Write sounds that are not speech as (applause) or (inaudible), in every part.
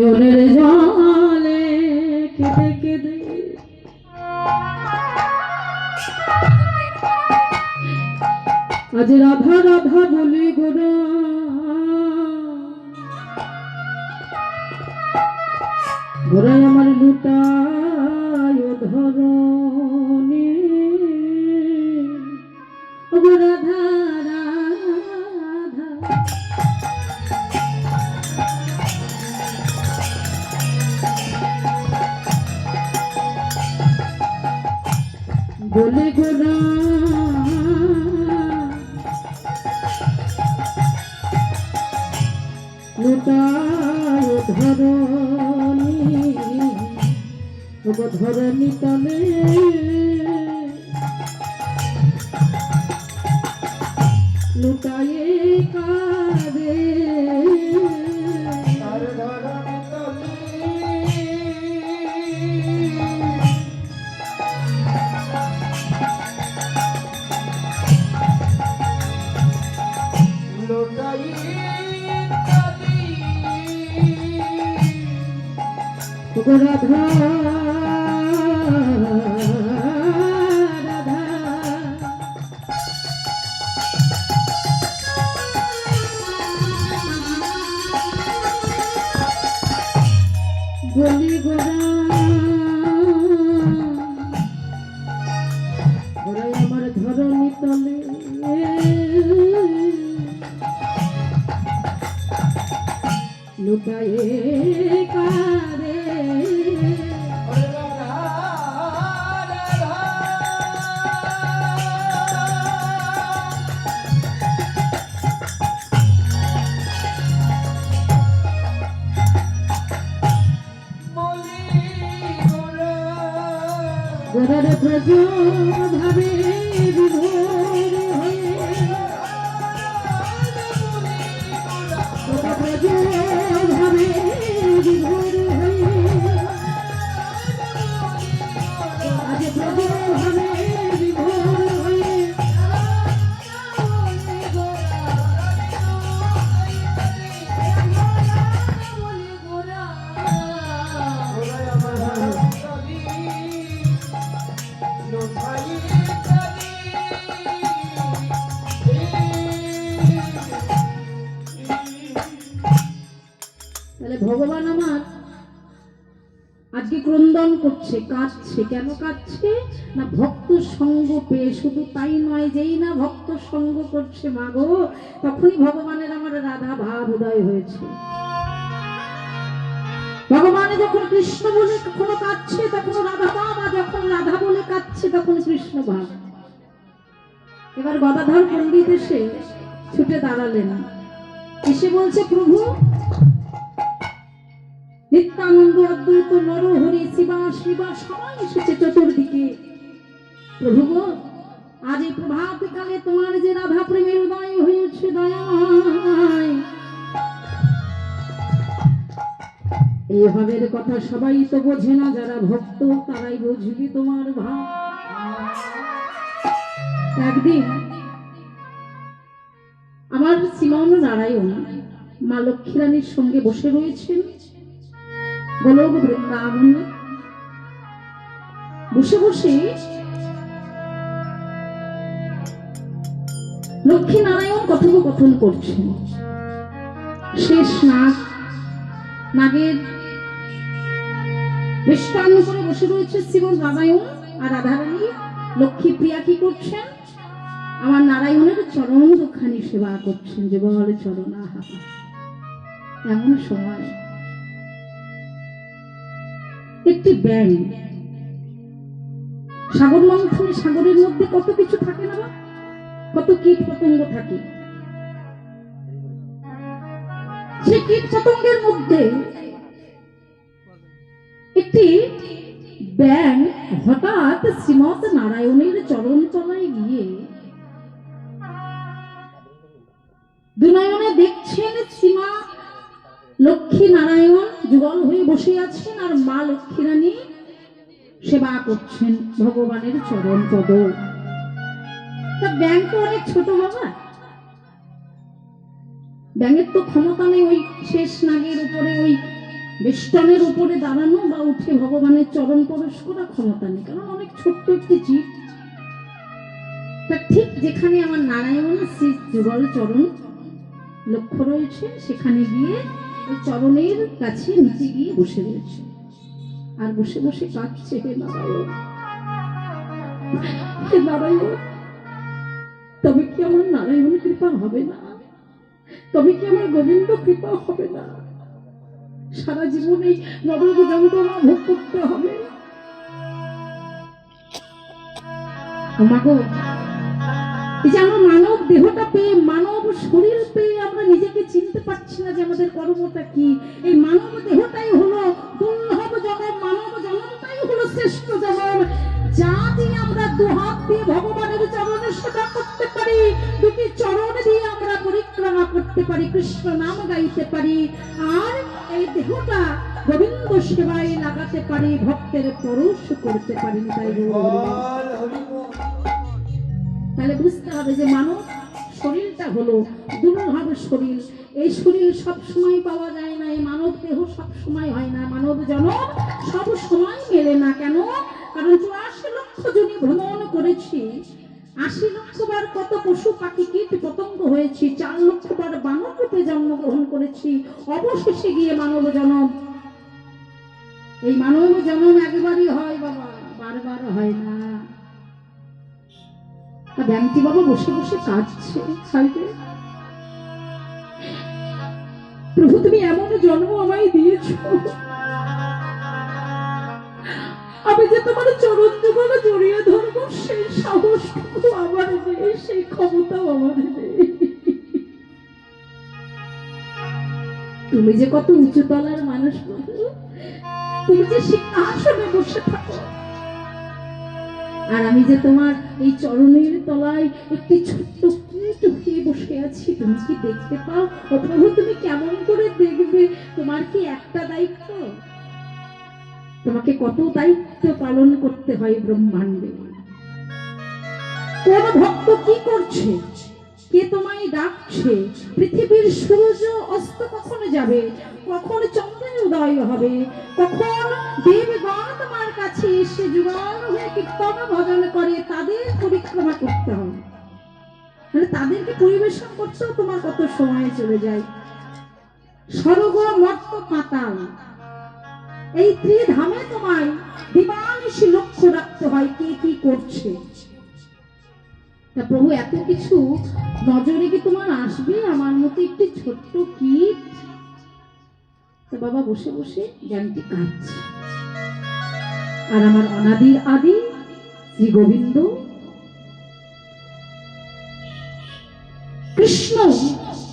নয়নের জলে কেঁদে কেঁদে আজ রাধা রাধা বলি গোরা। গোরাই আমার লুটায় ধরণী বলে গোরা লুটায় ধরণী ধরণী তলে গোরার প্রচুর ভাবে বিভোর। ভগবান আমার। আজকে ক্রন্দন করছে, কাঁদছে। কেন কাঁদছে? না ভক্ত সঙ্গ পেয়ে, শুধু তাই নয়, যেই না ভক্ত সঙ্গ করছে মাগো তখনই ভগবানের আমার রাধা ভাব উদয় হয়েছে। ভগবানে যখন কৃষ্ণ বলে কখনো কাঁদছে তখন রাধা ভাব আর যখন রাধা বলে কাঁদছে, তখন কৃষ্ণ ভাব। এবার গদাধর পণ্ডিত এসে ছুটে দাঁড়ালেন। এসে বলছে, প্রভু নিত্যানন্দ অদ্বৈত শিবা শিবা সবাই এসেছে চতুর্দিকে। প্রভু আজ এই প্রভাত কালে তোমার যে রাধা প্রেমের উদয় হয়েছে দয়াময়। এই কথা সবাই তো বোঝে না, যারা ভক্ত তারাই বুঝবি তোমার ভাব। একদিন আমার শ্রীমান নারায়ণ মা লক্ষ্মীরানীর সঙ্গে বসে রয়েছেন। গোলক বৃন্দাবনে। বসে বসে লক্ষ্মী নারায়ণ কথোপকথন করছেন। শেষ নাগ, নাগের বেষ্টান্ন করে বসে রয়েছে শ্রীমন নারায়ণ আর রাধারানী। লক্ষ্মী প্রিয়া কি করছেন? আমার নারায়ণের চরণ দুখানি সেবা করছেন, যে বলে চরণ আহা এমন সময় একটি ব্যাং সাগর মন্থনে সাগরের মধ্যে কত কিছু থাকে না কত কীট পতঙ্গ থাকে। সেই কীট পতঙ্গের মধ্যে একটি ব্যাং হঠাৎ শ্রীমৎ নারায়ণের চরণ তলায় গিয়ে দুনয়নে দেখছেন সীমা লক্ষ্মী নারায়ণ যুগল হয়ে বসে আছেন আর মা লক্ষ্মী রানী সেবা করছেন ভগবানের চরণ পদ। তা ব্যাংক তো অনেক ছোট বাবা। ব্যাঙের তো ক্ষমতা নেই ওই শেষ নাগের উপরে, ওই বেষ্টনের উপরে দাঁড়ানো বা উঠে ভগবানের চরণ প্রবেশ করা ক্ষমতা নেই, কারণ অনেক ছোট্ট একটি জীব। তা ঠিক যেখানে আমার নারায়ণ শ্রী যুগল চরণ লক্ষ্য রয়েছে, সেখানে গিয়ে চরণের কাছে নিচে গিয়ে বসে রয়েছে। আর বসে বসে কাঁদছে হে নারায়ণ তবে কি আমার নারায়ণ কৃপা হবে না? তবে কি আমার গোবিন্দ কৃপা হবে না? সারা জীবন ভোগ করতে হবে। ও মা গো, এই যে আমরা মানব দেহটা পেয়ে, মানব শরীর পেয়ে আমরা নিজেকে চিনতে পারছি না যে আমাদের কর্মটা কি। এই মানব দেহটাই হলো দুর্লভ জনম মানব জনমটাই হলো শ্রেষ্ঠ জনম যা দিয়ে আমরা দুহাত দিয়ে ভগবানের চরণে সেবা করতে পারি, দুটি চরণ দিয়ে আমরা পরিক্রমা করতে পারি, কৃষ্ণ নাম গাইতে পারি। আর এই দেহটা গোবিন্দ সেবায় লাগাতে পারি, ভক্তের পরশ করতে পারি, তাই। তাহলে বুঝতে হবে যে মানব শরীরটা হলো দুর্লভ শরীর। এই শরীর সব সময় পাওয়া যায় না, এই মানব দেহ সব সময় হয় না। মানব জনম সব সময় মেলে না কেন? কারণ চুরাশি লক্ষ জনি ভ্রমণ করেছি, আশি লক্ষ বার কত পশু পাখি, কীট পতঙ্গ হয়েছি, চার লক্ষ বার বানর রূপে জন্মগ্রহণ করেছি, অবশেষে গিয়ে মানব জনম। এই মানব জনম একবারই হয় বাবা, বারবার হয় না। আর বাবা বসে বসে কাঁদছে সাইডে প্রভু, তুমি এমন জন্ম আমায় দিয়েছ। আমি যে তোমার চরণ যুগল জড়িয়ে ধরবো, সেই সাহসটুকু আমার নেই, সেই ক্ষমতাও আমার নেই। তুমি যে কত উঁচু তলার মানুষ তুমি যে সিংহাসনে বসে থাকো। আর আমি যে তোমার এই চরণের তলায় একটি ছোট্ট কীট হয়ে বসে আছি। তুমি কি দেখতে পাও? ও তুমি কেমন করে দেখবে? তোমার কি একটা দায়িত্ব? তোমাকে কত দায়িত্ব পালন করতে হয় ব্রহ্মাণ্ডে? কোন ভক্ত কি করছে? কে তোমায় ডাকছে? পৃথিবীর সূর্য অস্ত কখন যাবে? কখন চন্দ্রের উদয় হবে? কখন দেবগণ তোমার কাছে এসে যুগল হয়ে কীর্তন ভজন করে তাদের পরিক্রমা করতে হবে। মানে তাদেরকে পরিবেশন করতেও তোমার কত সময় চলে যায়? স্বর্গ মর্ত পাতাল। এই ত্রিধামে তোমায় দিবানিশি লক্ষ্য রাখতে হয় কে কি করছে। প্রভু, এত কিছু নজরে কি তোমার আসবে? আমার মতো একটি ছোট্ট তো বাবা, বসে বসে জ্ঞানটি কাঁদছে। আর আমার অনাদির আদি, শ্রী গোবিন্দ, কৃষ্ণ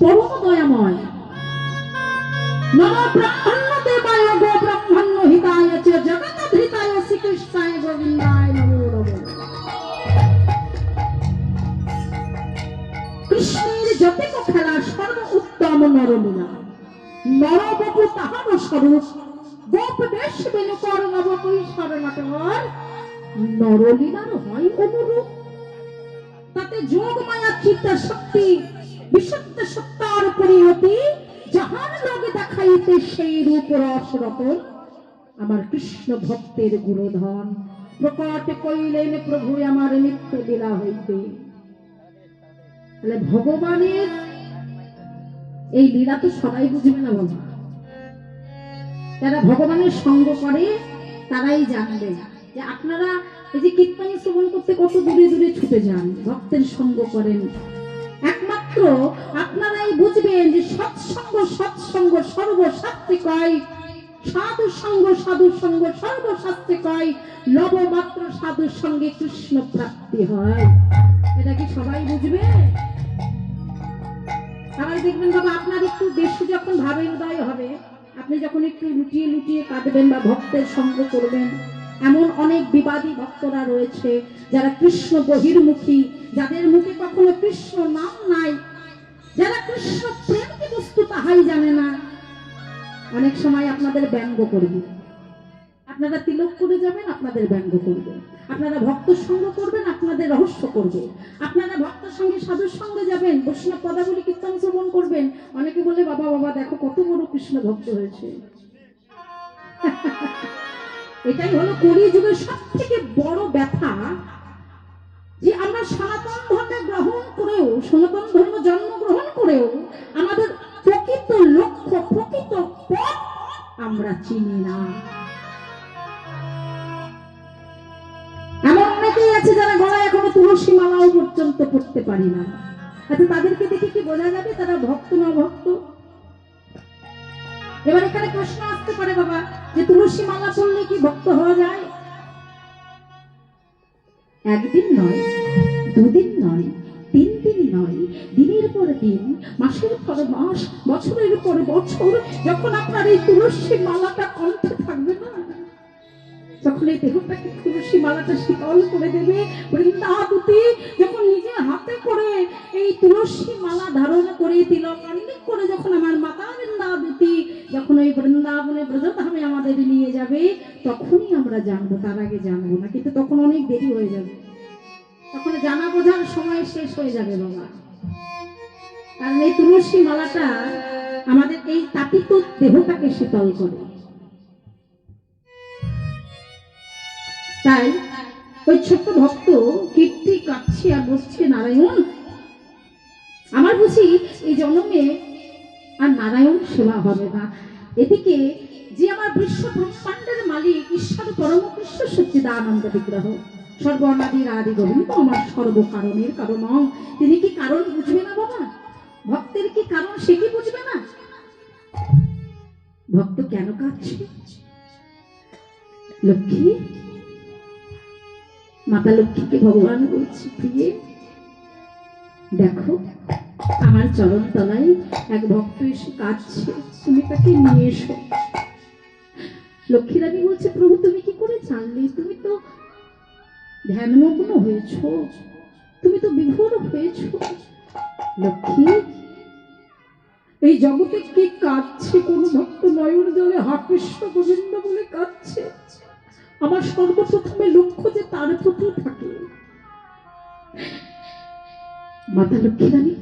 পরম দয়াময় নম ব্রহ্মণ্য দেবায় যতেক খেলা সর্ব উত্তম নরলীলা। নরবপু তাহার স্বরূপ, গোপ বেশ বেনু কর নব কৈশোর নটর নরলীলার হয় অনুরূপ। তাতে যোগ মায়া চিত্ত শক্তি বিশুদ্ধ সত্তার পরিণতি, যাহার লগে দেখাইতে সেই রূপ রস রতন। আমার কৃষ্ণ ভক্তের গুণধন প্রকট কইলেন প্রভু আমার নিত্য লীলা হইতে। তাহলে ভগবানের এই লীলা তো সবাই বুঝবে না বাবা। যারা ভগবানের সঙ্গ করে, তারাই জানবে যে আপনারা এই যে কীর্তনী শ্রবণ করতে কত দূরে দূরে ছুটে যান, ভক্তের সঙ্গ করেন। একমাত্র আপনারাই বুঝবেন যে সৎসঙ্গ সৎসঙ্গ সর্বশাস্ত্রে কয় সাধু সঙ্গ সাধু সঙ্গ সর্বশাস্ত্রে কয় লব মাত্র সাধুর সঙ্গে কৃষ্ণ প্রাপ্তি হয়। এটা কি সবাই বুঝবে? আবার দেখবেন বাবা, আপনার একটু বেশি যখন ভাবের উদয় হবে, আপনি যখন একটু লুটিয়ে লুটিয়ে কাঁদবেন বা ভক্তের সঙ্গ করবেন, এমন অনেক বিবাদী ভক্তরা রয়েছে যারা কৃষ্ণ বহির্মুখী, যাদের মুখে কখনো কৃষ্ণ নাম নাই, যারা কৃষ্ণ প্রেম কি বস্তু তাহাই জানে না। অনেক সময় আপনাদের ব্যঙ্গ করবে আপনারা তিলক করে যাবেন, আপনাদের ব্যঙ্গ করবে। আপনারা ভক্ত সঙ্গ করবেন, আপনাদের রহস্য করবে। আপনারা ভক্তের সঙ্গে, সাধুর সঙ্গে যাবেন, বৈষ্ণব পদাবলী কীর্তন শ্রবণ করবেন। অনেকে বলে, বাবা বাবা, দেখো কত বড় কৃষ্ণ ভক্ত হয়েছে। (laughs) এটাই হলো কলিযুগের সব থেকে বড় ব্যথা, যে আমরা সনাতন ধর্মে গ্রহণ করেও, সনাতন ধর্ম জন্মগ্রহণ করেও, আমাদের প্রকৃত লক্ষ্য, প্রকৃত পথ আমরা চিনি না। অনেকেই আছে যারা গলায় এখনও তুলসী মালাও পর্যন্ত পড়তে পারি না। আচ্ছা তাদেরকে দেখে কি বোঝা যাবে তারা ভক্ত না ভক্ত? এবার এখানে প্রশ্ন আসতে পারে, বাবা, যে তুলসী মালা পড়লে কি ভক্ত হওয়া যায়? একদিন নয়, দুদিন নয়, তিন দিনই নয়, দিনের পর দিন, মাসের পর মাস, বছরের পর বছর, যখন আপনার এই তুলসী মালাটা কণ্ঠে থাকবে না? যখন এই দেহটাকে তুলসী মালাটা শীতল করে দেবে বৃন্দাবতী যখন নিজে হাতে করে এই তুলসী মালা ধারণ করে তিলক অনেক করে যখন আমার মাতা বৃন্দাবতী যখন ওই বৃন্দাবনে ব্রজধামে আমাদের নিয়ে যাবে, তখনই আমরা জানব, তার আগে জানব না, কিন্তু তখন অনেক দেরি হয়ে যাবে। তখন জানা বোঝার সময় শেষ হয়ে যাবে বাবা। কারণ এই তুলসী মালাটা আমাদের এই তাপিত দেহটাকে শীতল করে। তাই ওই ছোট্ট ভক্ত কীর্তি কাটছে আর বসছে নারায়ণ। আমার বুঝি এই জন্মে আর নারায়ণ সেবা হবে না। এদিকে যে আমার বিশ্ব ব্রহ্মাণ্ডের মালিক ঈশ্বর পরম কৃষ্ণ সচ্চিদানন্দ বিগ্রহ, সর্বনাদির আদি গোবিন্দ আমার সর্বকারণের কারণ। তিনি কি কারণ বুঝবে না বাবা? ভক্তের কি কারণ সে কি বুঝবে না? ভক্ত কেন কাঁদছে? লক্ষ্মী মাতা লক্ষ্মীকে ভগবান বলছি, প্রিয়ে, দেখো, আমার চরণ তলায় এক ভক্ত এসে কাঁদছে। তুমি তাকে নিয়ে এসো। লক্ষ্মীরানী বলছে, প্রভু, তুমি কি করে জানলে? তুমি তো ধ্যানমগ্ন হয়েছ। তুমি তো বিভোর হয়েছ। লক্ষ্মী, এই জগতে কে কাঁদছে? কোন ভক্ত নয়ন জলে হা কৃষ্ণ গোবিন্দ বলে কাঁদছে। আমার সর্বপ্রথমে লক্ষ্য যে তার প্রতি থাকে। মাতা লক্ষ্মী রানী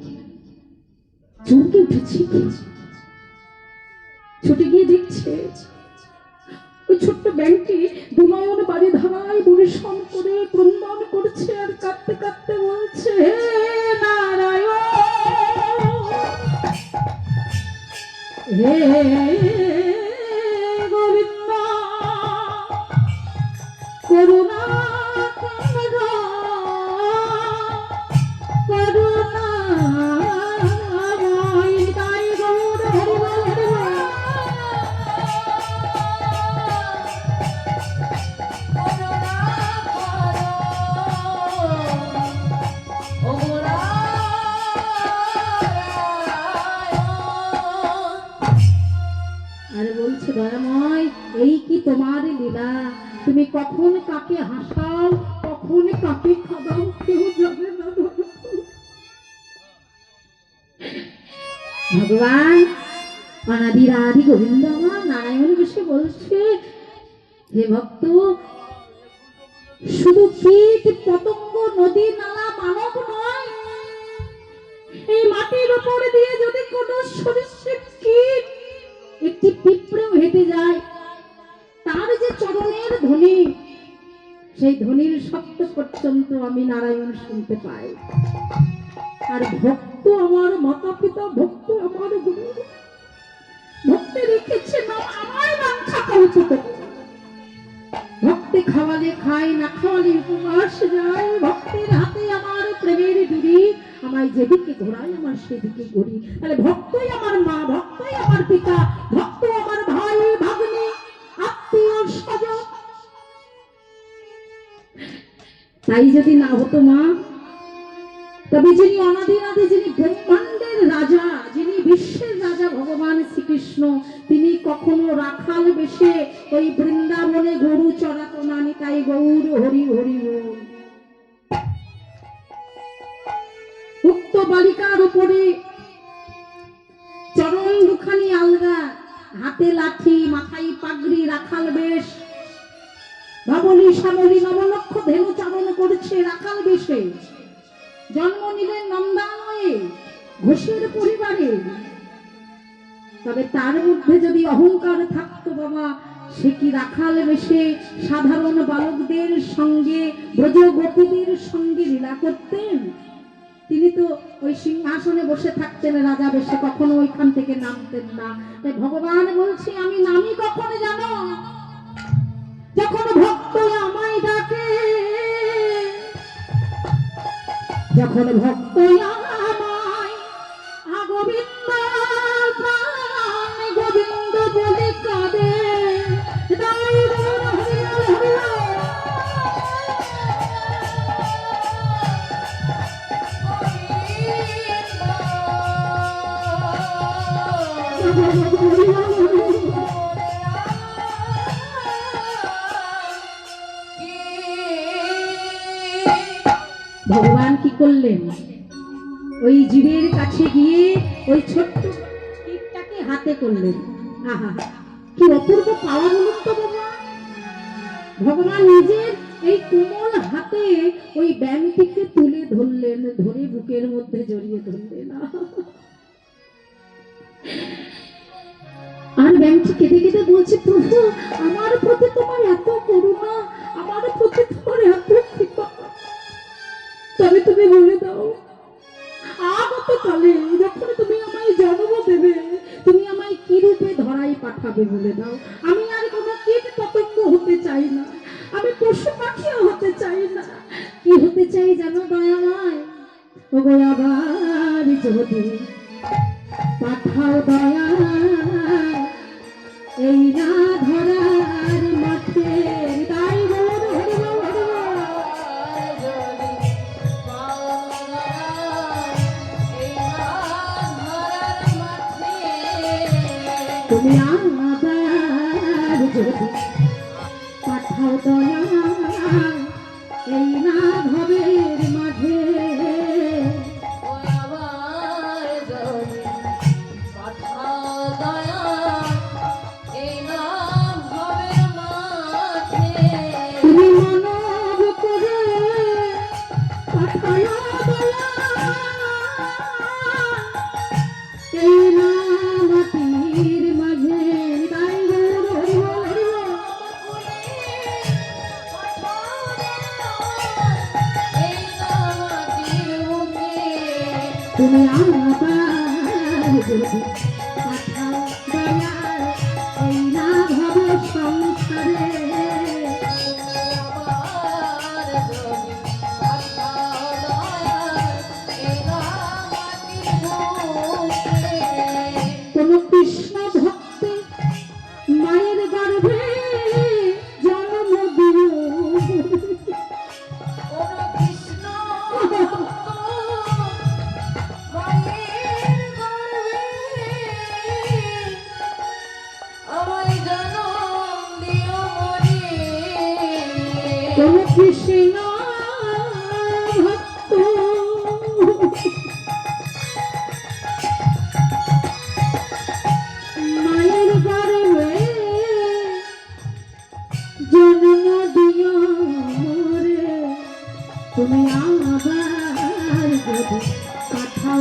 চমকে উঠেছি। ছুটে গিয়ে দেখছে, ওই ছোট্ট ব্যাংকে দুনয়ন বাড়ি ধারায় পরিশ্রম করে ক্রন্দন করছে আর কাঁদতে কাঁদতে বলছে নারায়ণ! বলছে, দয়াময়, এই কি তোমার লীলা? তুমি কখন কাকে হাসাও, কখন কাকে খাদাও কেউ জানে না। ভগবান অনাদি রাধি গোবিন্দ নারায়ণ বসে বলছে, হে ভক্ত, শুধু কীট পতঙ্গ, নদী, নালা, মানব নয়। এই মাটির উপর দিয়ে যদি কোনো সরীসৃপ কীট একটি পিঁপড়েও হেঁটে যায়। তার যে চরণের ধ্বনি, সেই ধ্বনির শব্দ পর্যন্ত আমি নারায়ণ শুনতে পাই। আর ভক্ত আমার মাতা পিতা ভক্ত আমার গুরু, ভক্তে রেখেছে ভক্তি খাওয়ালে খাই না খাওয়ালে উপবাস যায়। ভক্তের হাতে আমার প্রেমের ডুরি আমায় যেদিকে ঘোরাই, আমার সেদিকে ঘুরি তাহলে ভক্তই আমার মা, ভক্তই আমার পিতা, ভক্ত আমার ভাই, ভাগ্নে, আত্মীয়, স্বজন তাই যদি না হতো মা, তবে যিনি অনাদিনাদি, যিনি ব্রহ্মাণ্ডের রাজা, যিনি বিশ্বের রাজা ভগবান শ্রীকৃষ্ণ, তিনি কখনো রাখাল বেশে ওই বৃন্দাবনে গরু চড়াতো না তাই গৌর হরি হরি বল। বালিকার উপরে চরণ দুখানি আলগা, হাতে লাঠি, মাথায় পাগড়ি, রাখাল বেশ। ধবলি শ্যামলি নবলক্ষ ধেনু চারণ করছে রাখাল বেশে। জন্ম নিলেন নন্দালয়ে, ঘোষের পরিবারে। তবে তার মধ্যে যদি অহংকার থাকতো বাবা, সে কি রাখাল বেশে সাধারণ বালকদের সঙ্গে ব্রজ গোপীদের সঙ্গে লীলা করতেন? তিনি তো ওই সিংহাসনে বসে থাকতেন, রাজা বেশে কখনো ওইখান থেকে নামতেন না। তাই ভগবান বলছি, আমি নামি কখনো জানো? যখন ভক্ত আমায় ডাকে, যখন ভক্ত আমায় ভগবান কি করলেন? ওই জীবের কাছে গিয়ে ওই ছোট্ট টিপটাকে হাতে করলেন। আহা, কি অপূর্ব পাওয়া বলুন তো বাবা। ভগবান নিজের এই কোমল হাতে ওই ব্যাংকটিকে তুলে ধরলেন, ধরে বুকের মধ্যে জড়িয়ে ধরলেন। আর ব্যাংকটি কেঁদে কেঁদে বলছে, প্রভু, আমার প্রতি তোমার এত করুণা, আমার প্রতি তোমার এত কৃপা তবে তুমি বলে দাও। আগত কালে যখন তুমি আমায় জন্ম দেবে, তুমি আমায় কি রূপে ধরাই পাঠাবে বলে দাও। আমি আর কোনো কীট পতঙ্গ হতে চাই না। আমি পশু পাখিও হতে চাই না। কি হতে চাই জানো দয়াময় ও গোয়াবার যদি তুমি আমার যদি পাঠাও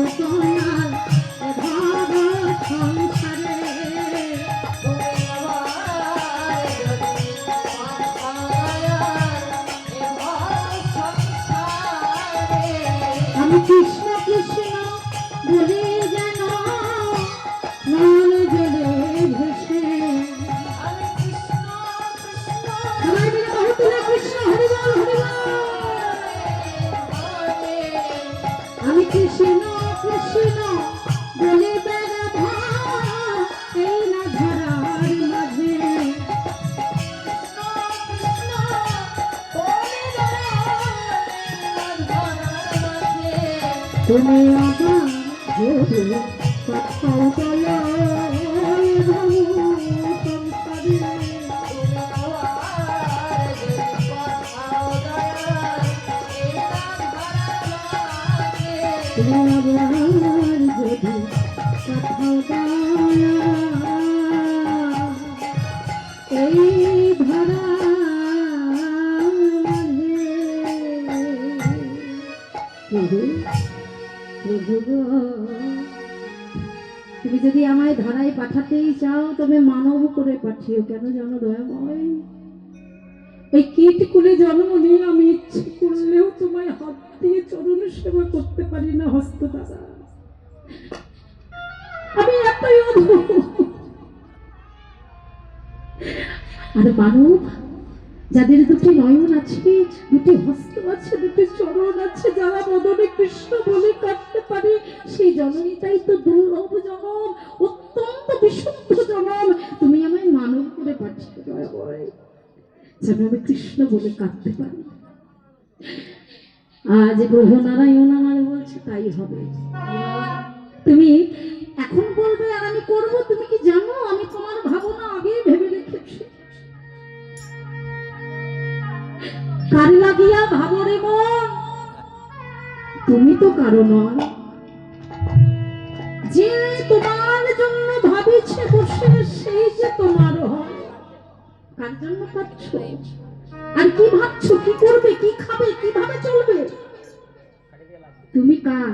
তুমি আমার যদি কোথাও চলো যদি কোথাও এই প্রভু গো, তুমি যদি আমায় ধারায় পাঠাতেই চাও, তবে মানব করে পাঠিও। কেন জানো দয়াময়? এই কীট কুলে জন্ম নিয়ে আমি ইচ্ছে করলেও তোমায় হাত দিয়ে চরণ সেবা করতে পারি না হস্ত দ্বারা আমি এতই অধম আর মানব যাদের দুটি নয়ন আছে, দুটি হস্ত আছে, দুটি চরণ আছে, যারা মদনে কৃষ্ণ বলে কাটতে পারে, সেই জননীটাই তো দুর্লভ জনম, অত্যন্ত বিশুদ্ধ জনম। তুমি আমায় মানব করে পাঠিয়ে দয়াময় যেন আমি কৃষ্ণ বলে কাটতে পারি। আজ প্রভু নারায়ণ আমার বলছে, তাই হবে। তুমি এখন বলবে, আর আমি করব, তুমি কি জানো? আমি তোমার ভাবনা কার লাগিয়া ভাবরে মন তুমি তো কারও নয়। যে তোমার জন্য ভাবিছে বসে সেই যে তোমার ভাবছ? আর কি ভাবছ? কি করবে? কি খাবে? কীভাবে চলবে? তুমি কার?